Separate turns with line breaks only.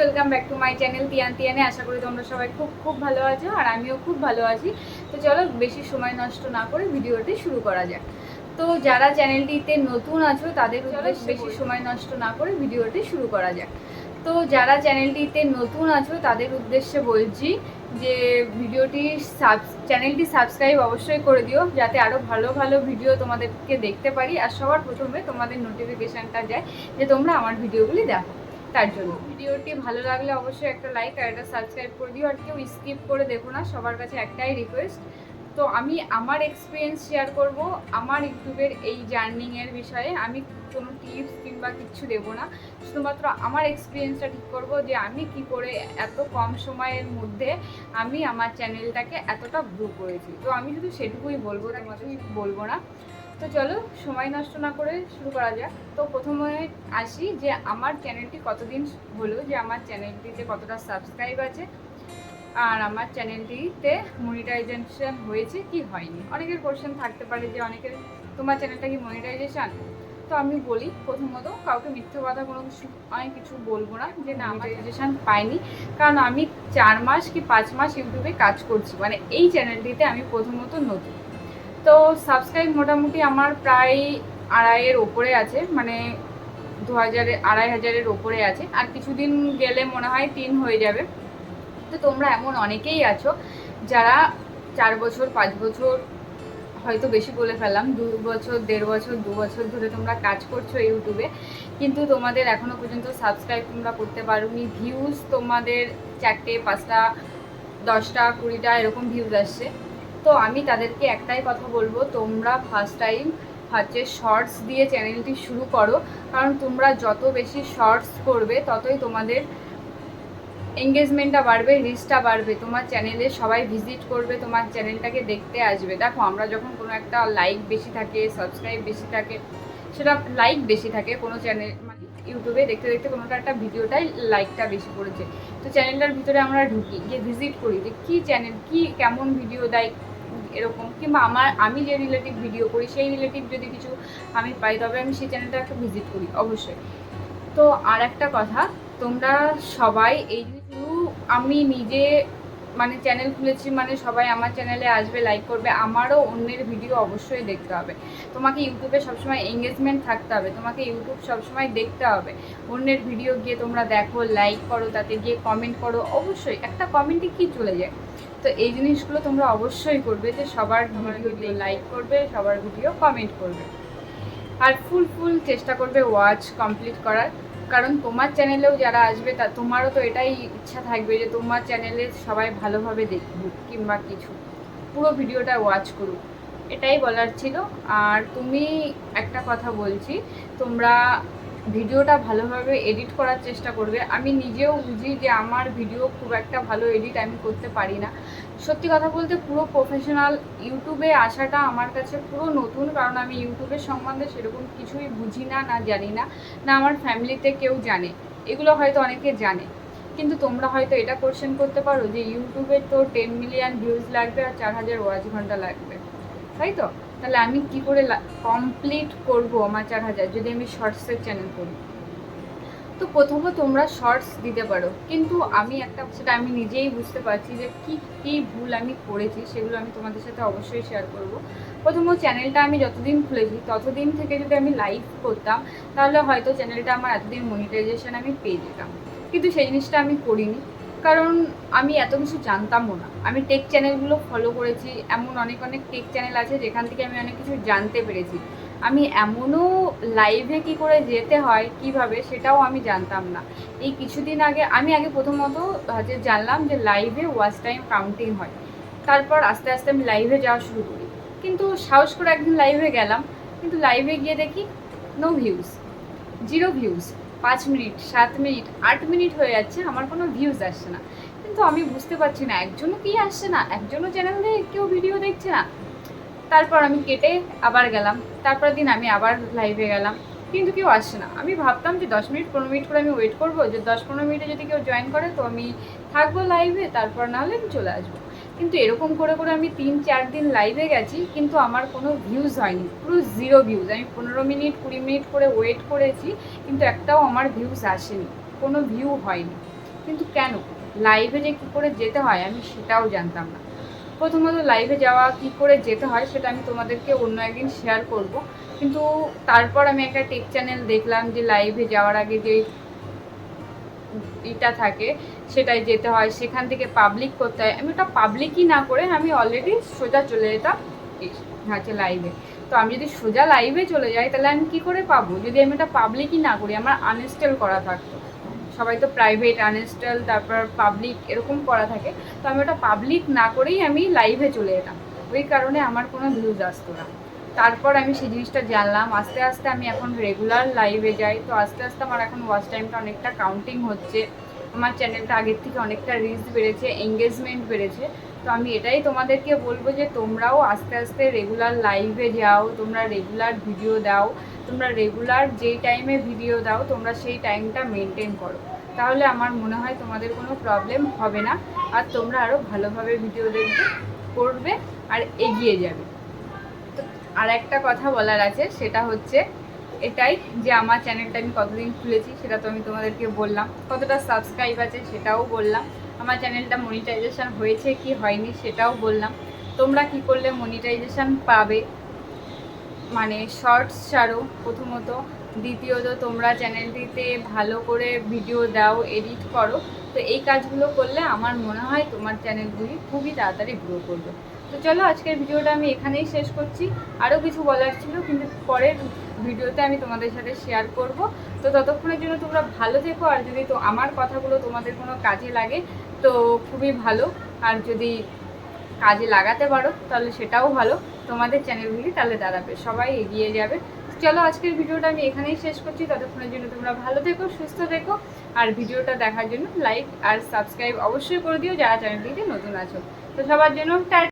Welcome back to my channel Tiyan তিয়ানে আশা করি তোমরা সবাই খুব খুব ভালো আছো আর আমিও খুব ভালো আছি। তো চলো বেশি সময় নষ্ট না করে ভিডিওটি শুরু করা যাক। তো যারা চ্যানেলটিতে নতুন আছো তাদের উদ্দেশ্যে বেশি সময় নষ্ট না করে ভিডিওটি শুরু করা যাক। তো যারা চ্যানেলটিতে নতুন আছো তাদের উদ্দেশ্যে বলছি যে ভিডিওটি সাব চ্যানেলটি সাবস্ক্রাইব অবশ্যই করে দিও যাতে আরও ভালো ভালো ভিডিও তোমাদেরকে দেখতে পারি। আর সবার প্রথমে তোমাদের নোটিফিকেশানটা যায় যে তোমরা আমার ভিডিওগুলি দেখো। তার জন্য। ভিডিওটি ভালো লাগলে অবশ্যই একটা লাইক আর একটা সাবস্ক্রাইব করে দিও, আর কেউ স্কিপ করে দেখো না, সবার কাছে একটাই রিকোয়েস্ট তো আমি আমার এক্সপিরিয়েন্স শেয়ার করব আমার ইউটিউবের এই জার্নিংয়ের বিষয়ে। আমি কোনো টিপস কিংবা কিচ্ছু দেবো না, শুধুমাত্র আমার এক্সপিরিয়েন্সটা ঠিক করব যে আমি কি করে এত কম সময়ের মধ্যে আমি আমার চ্যানেলটাকে এতটা গ্রো করেছি। তো আমি শুধু সেটুকুই বলব, না বলব না। তো চলো সময় নষ্ট না করে শুরু করা যাক। তো প্রথমে আসি যে আমার চ্যানেলটি কতদিন হলো যে আমার চ্যানেলটিতে কতটা সাবস্ক্রাইব আছে আর আমার চ্যানেলটিতে মনিটাইজেশন হয়েছে কি হয়নি। অনেকের কোশ্চেন থাকতে পারে যে অনেকের তোমার চ্যানেলটা কি মনিটাইজেশন তো আমি বলি প্রথমত কাউকে মিথ্যে কথা কোনো কিছু আমি কিছু বলব না যে না মনিটাইজেশন পাইনি। কারণ আমি চার মাস কি পাঁচ মাস ইউটিউবে কাজ করছি মানে এই চ্যানেলটিতে আমি প্রথমত নতুন। তো সাবস্ক্রাইব মোটামুটি আমার প্রায় আড়াইয়ের ওপরে আছে মানে দু হাজারের আড়াই হাজারের ওপরে আছে। আর কিছুদিন গেলে মনে হয় তিন হয়ে যাবে। তো তোমরা এমন অনেকেই আছো যারা চার বছর, পাঁচ বছর হয়তো বেশি বলে ফেললাম, দু বছর, দেড় বছর, দু বছর ধরে তোমরা কাজ করছ ইউটিউবে কিন্তু তোমাদের এখনও পর্যন্ত সাবস্ক্রাইব তোমরা করতে পারোনি। ভিউজ তোমাদের চারটে, পাঁচটা, দশটা, কুড়িটা এরকম ভিউজ আসছে। তো আমি তাদেরকে একটাই কথা বলব, তোমরা ফার্স্ট টাইম হচ্ছে শর্টস দিয়ে চ্যানেলটি শুরু করো। কারণ তোমরা যত বেশি শর্টস করবে ততই তোমাদের এঙ্গেজমেন্টটা বাড়বে রিচটা বাড়বে। তোমার চ্যানেলে সবাই ভিজিট করবে, তোমার চ্যানেলটাকে দেখতে আসবে। দেখো, আমরা যখন কোনো একটা লাইক বেশি থাকে সাবস্ক্রাইব বেশি থাকে, সেটা লাইক বেশি থাকে, কোনো চ্যানেল মানে ইউটিউবে দেখতে দেখতে কোনোটা একটা ভিডিওটাই লাইকটা বেশি পড়েছে। তো চ্যানেলটার ভিতরে আমরা ঢুকি, গিয়ে ভিজিট করি যে কী চ্যানেল কী কেমন ভিডিও দেয় এরকম, কিংবা আমার, আমি যে রিলেটিভ ভিডিও করি, সেই রিলেটিভ যদি কিছু আমি পাই, তবে আমি সেই চ্যানেলটা একটা ভিজিট করি, অবশ্যই। তো আর একটা কথা, তোমরা সবাই এই আমি নিজে মানে চ্যানেল খুলেছি মানে সবাই আমার চ্যানেলে আসবে লাইক করবে, আমারও অন্যের ভিডিও অবশ্যই দেখতে হবে। তোমাকে ইউটিউবে সবসময় এঙ্গেজমেন্ট থাকতে হবে, তোমাকে ইউটিউব সবসময় দেখতে হবে। অন্যের ভিডিও গিয়ে তোমরা দেখো লাইক করো, তাতে গিয়ে কমেন্ট করো, অবশ্যই একটা কমেন্টে কি চলে যায়? তো এই জিনিসগুলো তোমরা অবশ্যই করবে যে সবার ভিডিও লাইক করবে সবার ভিডিও কমেন্ট করবে। আর ফুল ফুল চেষ্টা করবে ওয়াচ কমপ্লিট করার। কারণ তোমার চ্যানেলেও যারা আসবে তা তোমারও তো এটাই ইচ্ছা থাকবে যে তোমার চ্যানেলে সবাই ভালোভাবে দেখুক কিংবা কিছু। পুরো ভিডিওটা ওয়াচ করুক। এটাই বলার ছিল। আর তুমি একটা কথা বলছি তোমরা ভিডিওটা ভালোভাবে এডিট করার চেষ্টা করবে। আমি নিজেও বুঝি যে আমার ভিডিও খুব একটা ভালো এডিট আমি করতে পারি না। সত্যি কথা বলতে পুরো প্রফেশনাল ইউটিউবে আসাটা আমার কাছে পুরো নতুন, কারণ আমি ইউটিউবের সম্বন্ধে সেরকম কিছুই বুঝি না না জানি না না আমার ফ্যামিলিতে কেউ জানে। এগুলো হয়তো অনেকে জানে। কিন্তু তোমরা হয়তো এটা কোশ্চেন করতে পারো যে ইউটিউবে তো টেন মিলিয়ন ভিউজ লাগবে আর চার হাজার ওয়াচ ঘণ্টা লাগবে। তাই তো? তাহলে আমি কি করে কমপ্লিট করব আমার চার হাজার? যদি আমি শর্টসের চ্যানেল করি। তো প্রথমত তোমরা শর্টস দিতে পারো। কিন্তু আমি একটা, সেটা আমি নিজেই বুঝতে পারছি যে কি, কী ভুল আমি করেছি, সেগুলো আমি তোমাদের সাথে অবশ্যই শেয়ার করব। প্রথমত চ্যানেলটা আমি যতদিন খুলেছি, ততদিন থেকে যদি আমি লাইভ করতাম, তাহলে হয়তো চ্যানেলটা আমার এতদিন মনিটাইজেশন আমি পেয়ে যেতাম। কিন্তু সেই জিনিসটা আমি করিনি। কারণ আমি এত কিছু জানতামও না। আমি টেক চ্যানেলগুলো ফলো করেছি, এমন অনেক অনেক টেক চ্যানেল আছে যেখান থেকে আমি অনেক কিছু জানতে পেরেছি। আমি এমনও লাইভে কি করে যেতে হয়, কীভাবে, সেটাও আমি জানতাম না। এই কিছুদিন আগে, আমি আগে প্রথমত যে জানলাম যে লাইভে ওয়াচ টাইম কাউন্টিং হয়। তারপর আস্তে আস্তে আমি লাইভে যাওয়া শুরু করি। কিন্তু সাহস করে একদিন লাইভে গেলাম, কিন্তু লাইভে গিয়ে দেখি নো ভিউজ জিরো ভিউজ পাঁচ মিনিট, সাত মিনিট, আট মিনিট হয়ে যাচ্ছে, আমার কোনো ভিউজ আসছে না। কিন্তু আমি বুঝতে পারছি না, একজনও কি আসছে না, একজনও চ্যানেলে কেউ ভিডিও দেখছে না। তারপর আমি কেটে আবার গেলাম তারপর দিন আমি আবার লাইভে গেলাম, কিন্তু কেউ আসছে না। আমি ভাবতাম যে দশ মিনিট, পনেরো মিনিট করে আমি ওয়েট করব, যে দশ পনেরো মিনিটে যদি কেউ জয়েন করে, তো আমি থাকব লাইভে তারপর নাহলে আমি চলে আসব। কিন্তু এরকম করে করে আমি তিন, চার দিন লাইভে গেছি, কিন্তু আমার কোনো ভিউজ হয়নি। পুরো জিরো ভিউজ আমি পনেরো মিনিট, কুড়ি মিনিট করে ওয়েট করেছি, কিন্তু একটাও আমার ভিউজ আসেনি। কোনো ভিউ হয়নি। কিন্তু কেন? লাইভে যে কী করে যেতে হয়, আমি সেটাও জানতাম না। প্রথমত লাইভে যাওয়া কী করে যেতে হয়, সেটা আমি তোমাদেরকে অন্য একদিন শেয়ার করব। কিন্তু তারপর আমি একটা টেক চ্যানেল দেখলাম যে লাইভে যাওয়ার আগে যে এটা থাকে সেটাই যেতে হয়, সেখান থেকে পাবলিক করতে হয়। আমি ওটা পাবলিকই না করে আমি অলরেডি সোজা চলে যেতাম হচ্ছে লাইভে তো আমি যদি সোজা লাইভে চলে যাই, তাহলে আমি কী করে পাবো? যদি আমি ওটা পাবলিকই না করি, আমার আনইনস্টল করা থাকতো। সবাই তো প্রাইভেট আনইনস্টল তারপর পাবলিক এরকম করা থাকে। তো আমি ওটা পাবলিক না করেই আমি লাইভে চলে যেতাম। ওই কারণে আমার কোনো ভিউজ আসতো না। তারপর আমি সেই জিনিসটা জানলাম। আস্তে আস্তে আমি এখন রেগুলার লাইভে যাই। তো আস্তে আস্তে আমার এখন ওয়াচ টাইমটা অনেকটা কাউন্টিং হচ্ছে। আমার চ্যানেলটা আগের থেকে অনেকটা রিচ বেড়েছে এঙ্গেজমেন্ট বেড়েছে। তো আমি এটাই তোমাদেরকে বলব যে তোমরাও আস্তে আস্তে রেগুলার লাইভে যাও, তোমরা রেগুলার ভিডিও দাও, তোমরা রেগুলার যেই টাইমে ভিডিও দাও, তোমরা সেই টাইমটা মেনটেন করো। তাহলে আমার মনে হয় তোমাদের কোনো প্রবলেম হবে না, আর তোমরা আরও ভালোভাবে ভিডিও দেখবে, করবে, আর এগিয়ে যাবে। তো আর একটা কথা বলার আছে, সেটা হচ্ছে এটাই যে আমার চ্যানেলটা আমি কতদিন খুলেছি, সেটা তো আমি তোমাদেরকে বললাম। কতটা সাবস্ক্রাইব আছে সেটাও বললাম। আমার চ্যানেলটা মনিটাইজেশান হয়েছে কি হয়নি সেটাও বললাম। তোমরা কি করলে মনিটাইজেশান পাবে? মানে শর্টস ছাড়ো, প্রথমত। দ্বিতীয়ত, তোমরা চ্যানেলটিতে ভালো করে ভিডিও দাও এডিট করো। তো এই কাজগুলো করলে আমার মনে হয় তোমার চ্যানেলগুলি খুবই তাড়াতাড়ি গ্রো করবে। তো চলো আজকের ভিডিওটা আমি এখানেই শেষ করছি। আরও কিছু বলার ছিল, কিন্তু পরের ভিডিওতে আমি তোমাদের সাথে শেয়ার করব। তো ততক্ষণের জন্য তোমরা ভালো থেকো, আর যদি তো আমার কথাগুলো তোমাদের কোনো কাজে লাগে, তো খুবই ভালো। আর যদি কাজে লাগাতে পারো, তাহলে সেটাও ভালো। তোমাদের চ্যানেলগুলি তাহলে দাঁড়াবে, সবাই এগিয়ে যাবে। চলো আজকের ভিডিওটা আমি এখানেই শেষ করছি। ততক্ষণের জন্য তোমরা ভালো থেকো, সুস্থ থেকো। আর ভিডিওটা দেখার জন্য লাইক আর সাবস্ক্রাইব অবশ্যই করে দিও, যারা চ্যানেলটিতে নতুন আছো। তো সবার জন্য